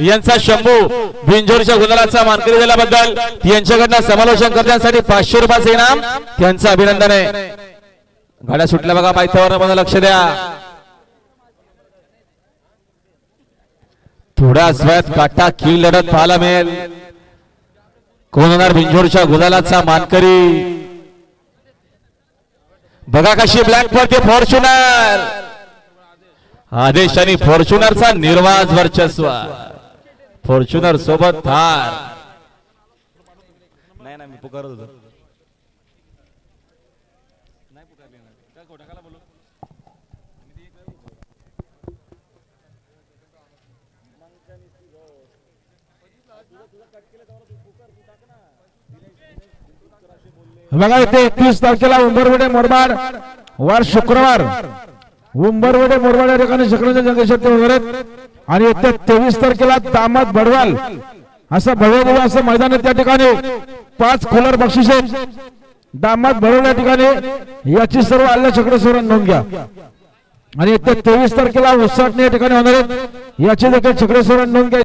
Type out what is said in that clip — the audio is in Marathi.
यांचा शंभू बिंजोरच्या गुलालाचा मानकरी दिल्याबद्दल यांच्याकडनं समालोचन करण्यासाठी पाचशे रुपयाचे इनाम त्यांचं अभिनंदन आहे. गाड्या सुटल्या बघा पायथ्यावर मला लक्ष द्या. थोड्याच वेळात काटा किल लढत पाहायला मिळेल. कोण होणार बिंजोरच्या गुलालाचा मानकरी? बघा कशी ब्लॅक वरती फॉर्च्युनर आदेश आणि फॉर्च्युनरचा निर्वाज वर्चस्व. फॉर्च्युनर सोबत थार नाही ना मी पुकारत होतो. बघा इथे एकवीस तारखेला उंबरवडे मोरबाड वार शुक्रवार. उंबरवडे मोरबाड या ठिकाणी शकरांच्या जंगेश्वर होणार आहेत आणि येत्या तेवीस तारखेला दामात भडवाल असं भव्य असं मैदान आहे त्या ठिकाणी. पाच खोलर बक्षीस दामात भरवल्या ठिकाणी. याची सर्व आल्या चक्रेश्वर नोंद घ्या. आणि येत्या तेवीस तारखेला उसाटणे या ठिकाणी होणार आहेत याची देखील चक्रेश्वर नोंद घ्या.